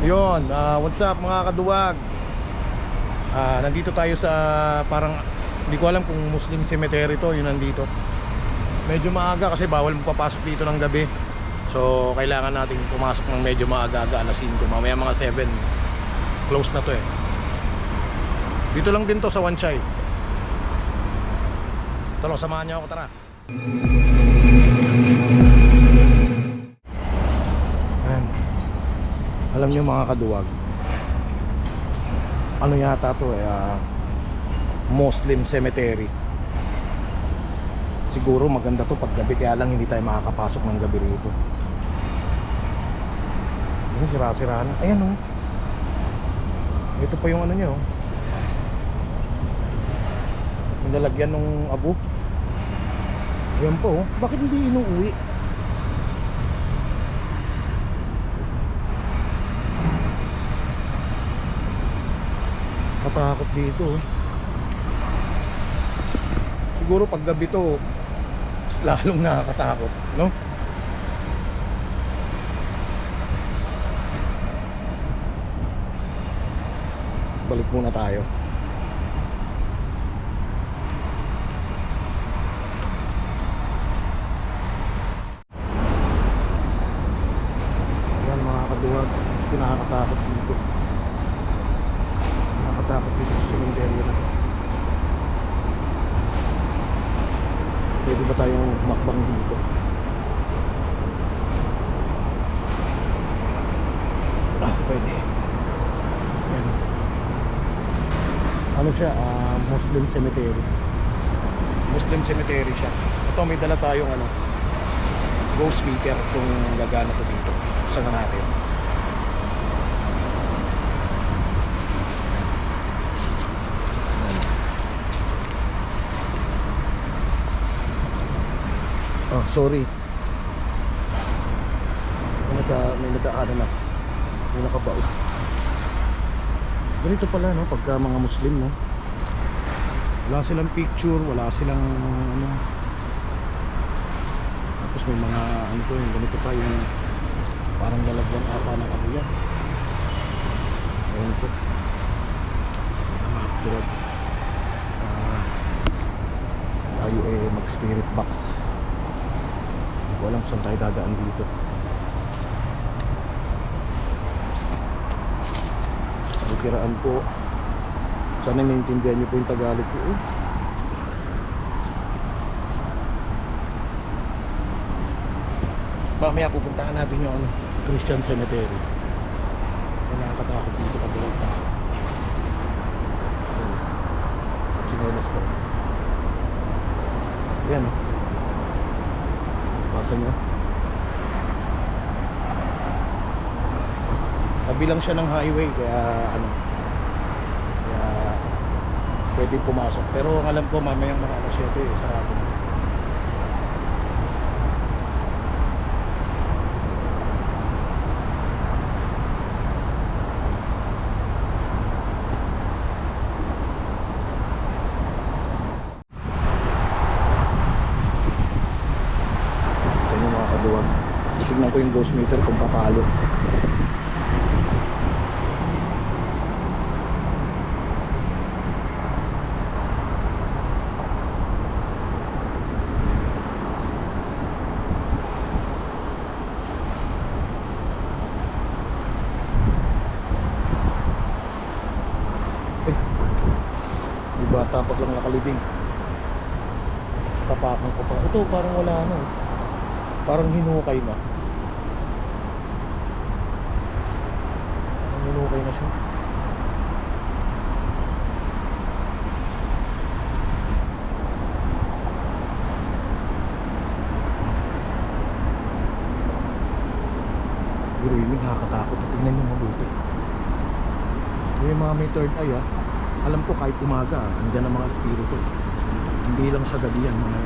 Yun, ah, what's up mga kaduwag? Ah, nandito tayo sa parang hindi ko alam kung Muslim cemetery to, yun nandito. Medyo maaga kasi bawal magpapasok dito ng gabi. So, kailangan nating pumasok ng medyo maaga-aga, alas 5, mamaya mga 7. Close na to eh. Dito lang din to sa Wanchay. Talo, samahan niyo ako, tara. Ayan. Alam niyo mga kaduwag, ano yata to eh, ah, Muslim cemetery. Siguro maganda to pag gabi kaya lang hindi tayo makakapasok ng gabi rito. Ayan, sira-sira na. Ayan oh. Ito pa yung ano niya oh. Yung lalagyan ng abo. Ayan po oh. Bakit hindi inuuwi? Katakot dito oh. Siguro pag gabi to lalong nakakatakot, no? Balik muna tayo. Ayan mga kaduwag, mas nakakatakot dito. Nakakatakot dito sa cemetery na to. Pwede ba tayong makbang dito? Ah, pwede. Ayan. Ano siya? Ah, Muslim cemetery. Muslim cemetery siya. Ito may dala tayong ano, ghost meter kung gagana to dito. Saan na natin? Oh, sorry. May, nada, may nadaanan na. May nakabaot. Ganito pala, no? Pagka mga Muslim, no? Wala silang picture, wala silang, ano... Tapos may mga, ano to, yung ganito pa, yung parang lalagyan ata ng ano yan. Ewan ko. Hindi na makakatulad. Ah, tayo eh mag-spirit box. Hindi ko alam saan tayo dadaan dito. Pagkiraan po. Sana maintindihan niyo po yung Tagalog ko. Eh. Mamaya pupuntahan natin yung ano, Christian Cemetery. Nakakatakot dito kabilang pa. Chinelas po. Ayan o. Basa nyo. Tabi lang siya ng highway kaya ano kaya pwede pumasok. Pero ang alam ko mamayang mga alas 7 eh, sarado na. Tignan ko yung ghost meter kung papalo. Eh, Di ba tapak lang nakalibing? Tapakan ko pa. Ito parang wala na. eh. Parang hinukay na. Parang hinukay na siya. Yung nakakatakot. Tingnan nyo mabuti. Yung mga may third eye ah. Alam ko kahit umaga ah, andyan ang mga espiritu. Hindi lang sa gabi yan. Mga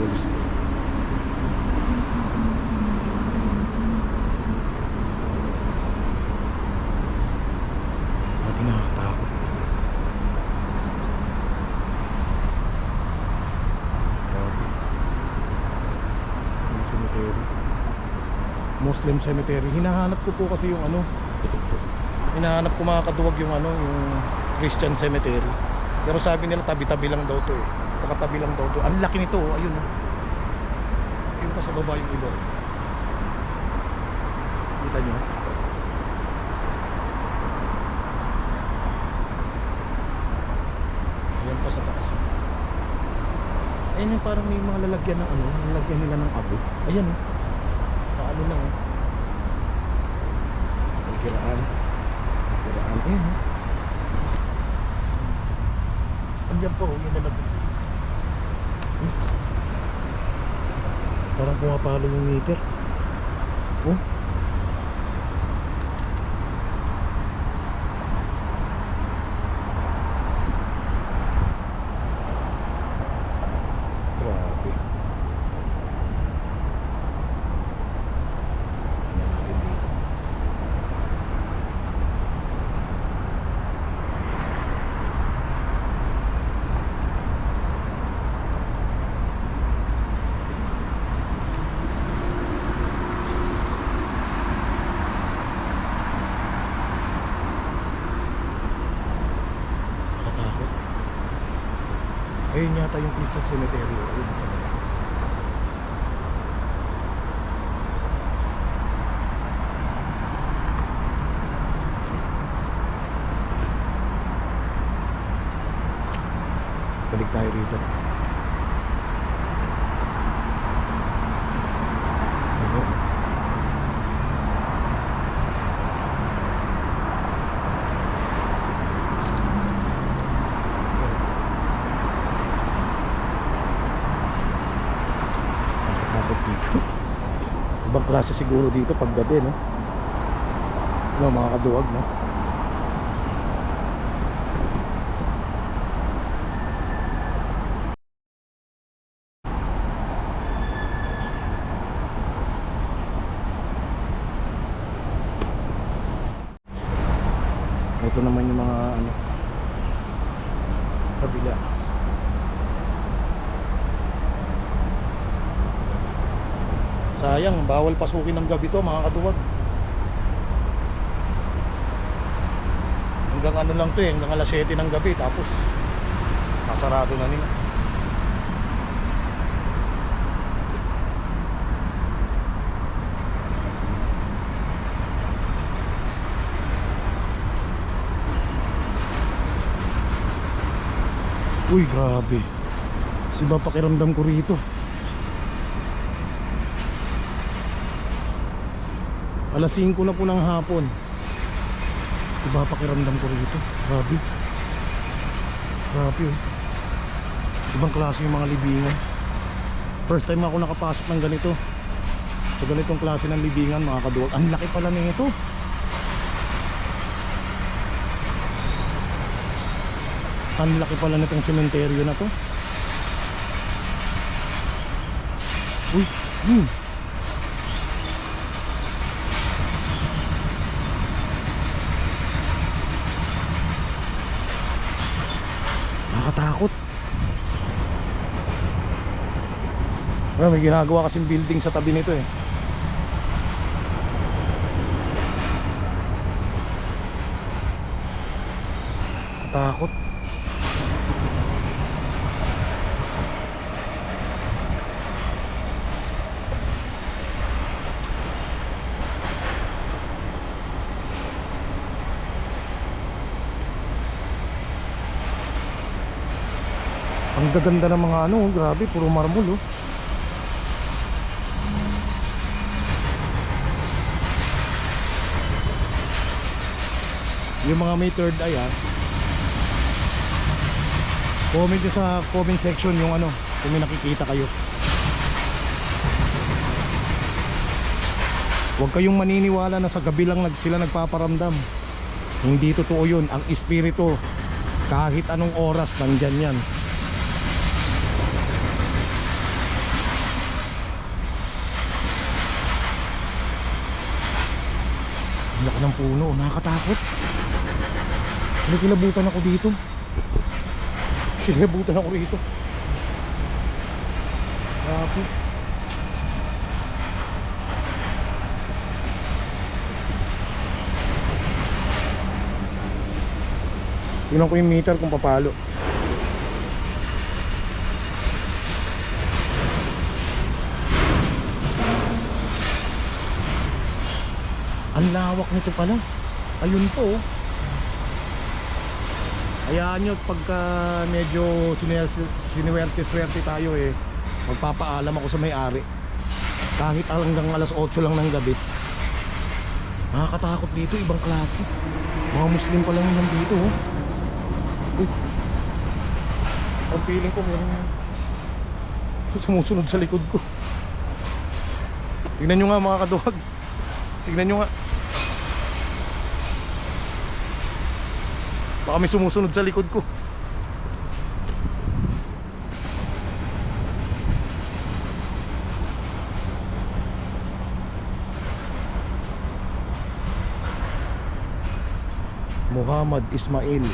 walis. Grabe nakakatakot. Grabe. Muslim cemetery. Hinahanap ko po kasi yung ano, hinahanap ko mga kaduwag yung ano, yung Christian cemetery. Pero sabi nila tabi-tabi lang daw to eh. Kakatabi lang daw to. Ang laki nito, oh. ayun oh. Ayun pa sa baba yung iba. Kita nyo? Ayan pa sa taas. Ayun yung parang may mga lalagyan ng ano, lalagyan nila ng abo. Ayan oh. Paano lang oh. Kiraan. Kiraan. Ayun oh. Andiyan pa oh, yung lalagyan. Hmm. Parang pumapalo yung meter. Oh. Grabe. Tingnan natin dito. Nakatakot. Ayun yata yung Christian Cemetery. Ayun sa baba. Balik tayo rito. Ano? Nakakatakot dito. Ibang klase siguro dito pag gabi, no? No, mga kaduwag, no? Ito naman yung mga bawal pasukin ng gabi to mga kaduwag. Hanggang ano lang to eh, hanggang alas 7 ng gabi tapos sasarado na nila. Uy, grabe. Iba pakiramdam ko rito. Alas 5 na po ng hapon. Iba pakiramdam ko rito. Grabe. Grabe oh. Ibang klase yung mga libingan. First time ako nakapasok ng ganito. Sa ganitong klase ng libingan mga kaduwag. Ang laki pala nito. Ang laki pala nitong sementeryo na to. Uy, hmm. Nakakatakot. Well, may ginagawa kasing building sa tabi nito eh. Takot. Ang gaganda ng mga ano, oh, grabe, puro marmol oh. Yung mga may third eye ah. Comment sa comment section yung ano, kung may nakikita kayo. Huwag kayong maniniwala na sa gabi lang nag sila nagpaparamdam. Hindi totoo yun. Ang espiritu, kahit anong oras, nandyan yan. Laki ng puno, nakakatakot. May ako dito. Kilabutan ako rito. Grabe. Tingnan ko yung meter kung papalo. Ang lawak nito pala. Ayun po oh. Hayaan nyo pagka medyo sinuwerte-swerte tayo eh. Magpapaalam ako sa may-ari. Kahit hanggang alas 8 lang ng gabi. Nakakatakot dito, ibang klase. Mga Muslim pa lang nandito oh. Uy. Ang feeling ko meron sumusunod sa likod ko. Tingnan nyo nga mga kaduwag. Tingnan nyo nga. Baka may sumusunod sa likod ko. Muhammad Ismail.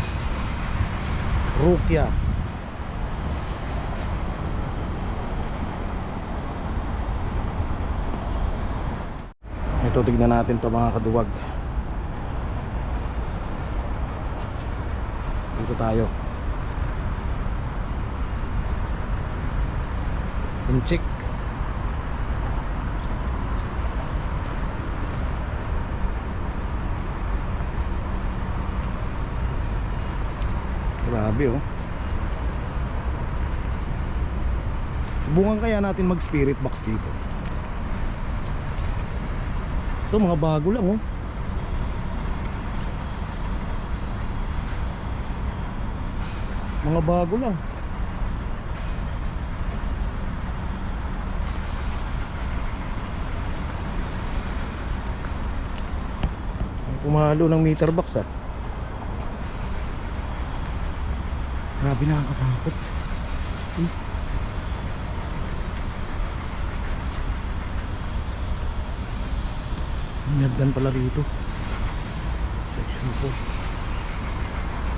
Rukia. Ito tignan natin to mga kaduwag Dito tayo. Inchik Grabe oh. Subukan kaya natin mag spirit box dito. Ito mga bago lang oh Mga bago lang. Ang Pumalo ng meter box ah. Grabe nakakatakot. Hmm. Nagdan pala rito. Section po.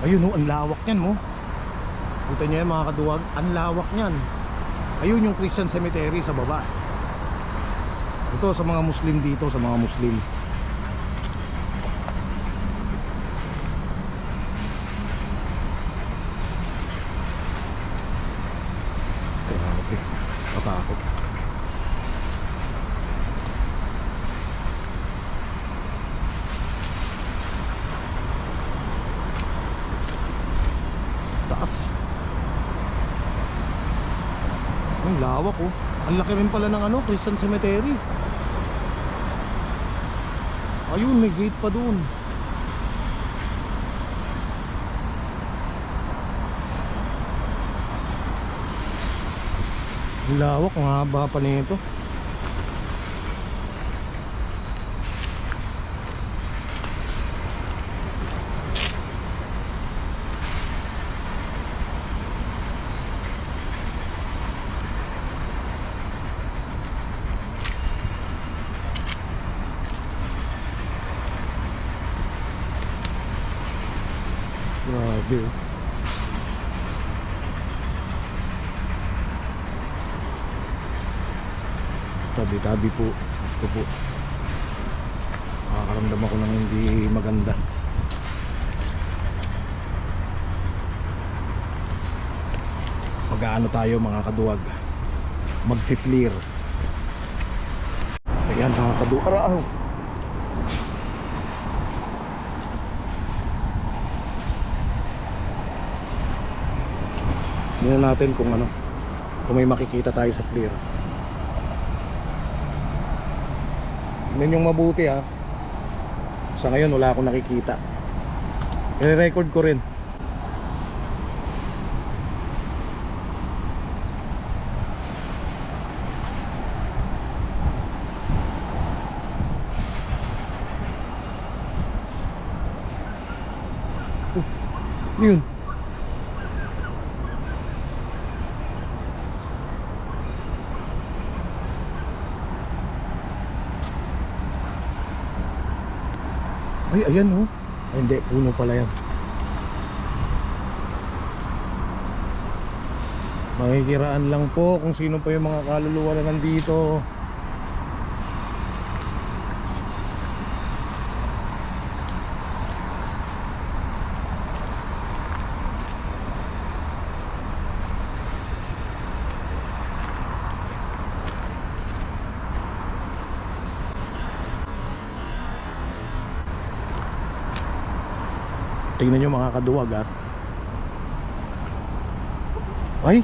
Ayun oh, ang lawak niyan oh Kita niyo yan mga kaduwag Ang lawak niyan. Ayun yung Christian Cemetery sa baba. Ito sa mga Muslim dito Sa mga Muslim. Grabe. Katakot Taas Ang lawak oh. Ang laki rin pala ng ano Christian Cemetery. Ayun may gate pa doon. Lawak, ang haba pa nito. Grabe. oh. Tabi-tabi po. Gusto po. Nakakaramdam ako ng hindi maganda. Mag-ano tayo mga kaduwag. Mag-fleer. Ayan mga kaduwag. Araw. Tingnan natin kung ano kung may makikita tayo sa clear. Tingnan yung mabuti ha. Sa ngayon wala akong nakikita. I-record ko rin. Yun. Ay, ayan oh. Ay, hindi, puno pala yan. Makikiraan lang po kung sino pa yung mga kaluluwa na nandito. Tingnan nyo mga kaduwag ha. Ay!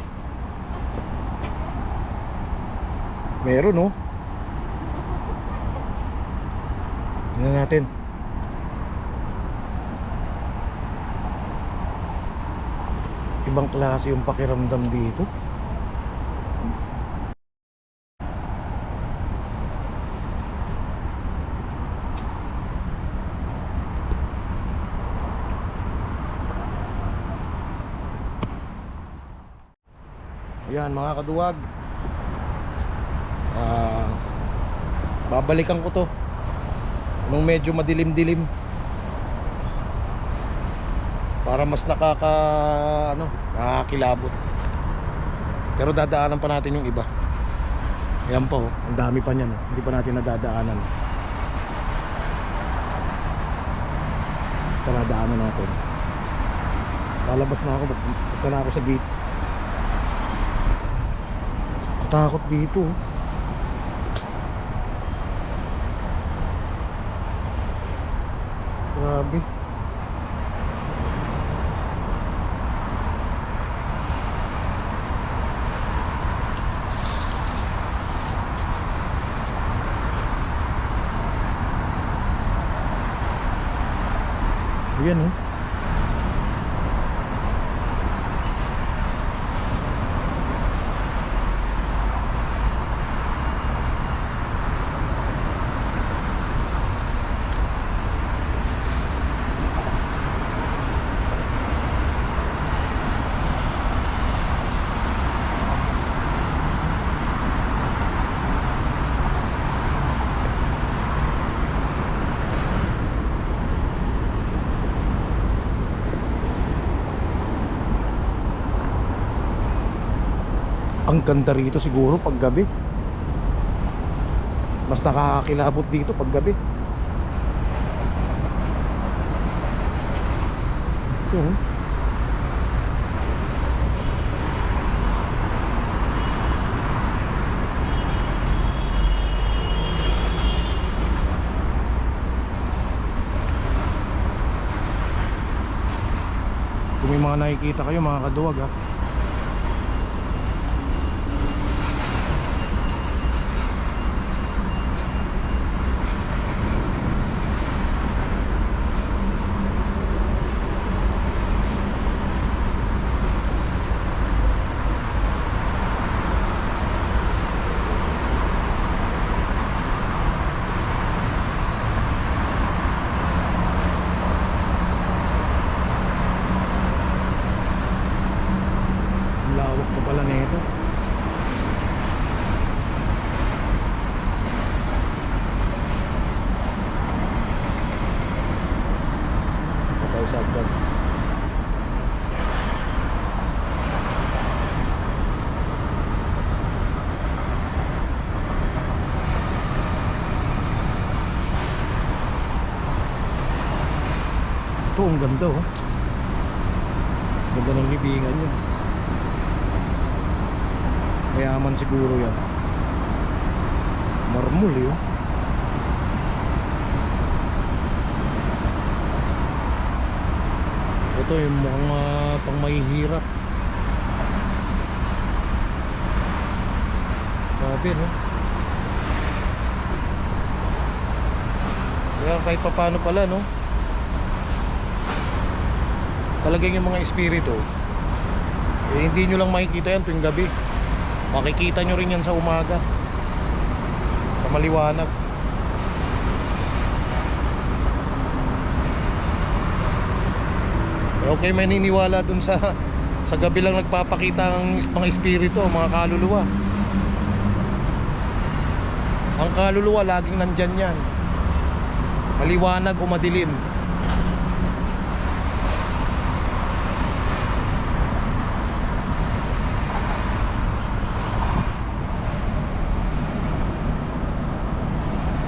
Meron no? Tingnan natin. Ibang klase yung pakiramdam dito. Ayan mga kaduwag. Ah, Babalikan ko to. Nung medyo madilim-dilim. Para mas nakaka ano, nakakilabot. Pero dadaanan pa natin yung iba. Ayan pa oh, ang dami pa niyan oh. Hindi pa natin nadadaanan. Ito nadaanan natin. Lalabas na ako, punta na ako sa gate Takot dito. oh. Grabe. Ayan oh. Ang ganda rito siguro pag gabi. Mas nakakakilabot dito pag gabi. So, kung may mga nakikita kayo mga kaduwag ha Ang lawak pa pala nito. Patay sa agad. Ito, ang ganda oh. Ganda ng libingan yun. Mayaman siguro yan. Marmol yun. Ito yung mukhang uh, pang mahihirap. Grabe no? Kaya kahit pa paano pala no? Talagang yung mga espiritu eh, hindi nyo lang makikita yan tuwing gabi. Makikita nyo rin yan sa umaga sa maliwanag. Okay may niniwala dun sa sa gabi lang nagpapakita ang mga espiritu mga kaluluwa. Ang kaluluwa laging nandyan yan. Maliwanag o madilim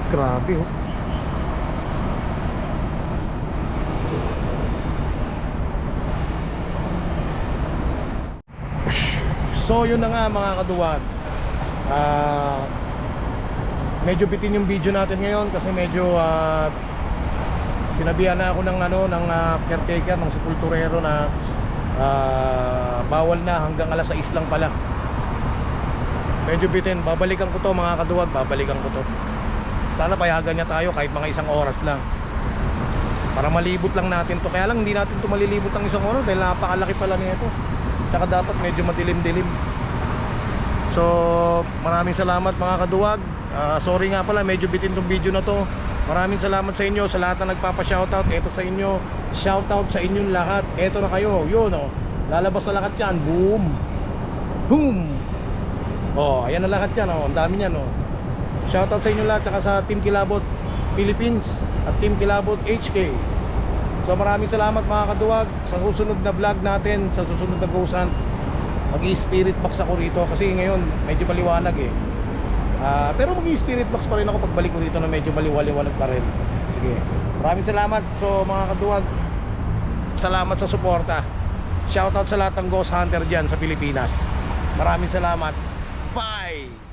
Grabe oh. So yun na nga mga kaduwag. Ah medyo bitin yung video natin ngayon kasi medyo ah, Sinabihan na ako ng ano ng ah, caretaker ng sepulturero na ah, bawal na hanggang alas 6 lang pala. Medyo bitin, babalikan ko to mga kaduwag, babalikan ko to. Sana payagan niya tayo kahit mga isang oras lang. Para malibot lang natin to. Kaya lang hindi natin to malilibot ng isang oras dahil napakalaki pala nito. Tsaka dapat medyo madilim-dilim. So, maraming salamat mga kaduwag. Ah, sorry nga pala, medyo bitin tong video na to. Maraming salamat sa inyo sa lahat na nagpapa-shoutout. Ito sa inyo. Shoutout sa inyong lahat. Ito na kayo. Yun oh. Lalabas na lahat yan. Boom. Boom. Oh, ayan na lahat yan oh. Ang dami niyan oh. Shoutout sa inyo lahat tsaka sa Team Kilabot Philippines at Team Kilabot HK. So maraming salamat mga kaduwag sa susunod na vlog natin, sa susunod na Ghost Hunt. Mag-i-spirit box ako rito kasi ngayon medyo maliwanag eh. Ah, pero mag-i-spirit box pa rin ako pagbalik ko dito na medyo maliwaliwanag pa rin. Sige. Maraming salamat. So mga kaduwag, salamat sa suporta. Shoutout sa lahat ng Ghost Hunter dyan sa Pilipinas. Maraming salamat. Bye!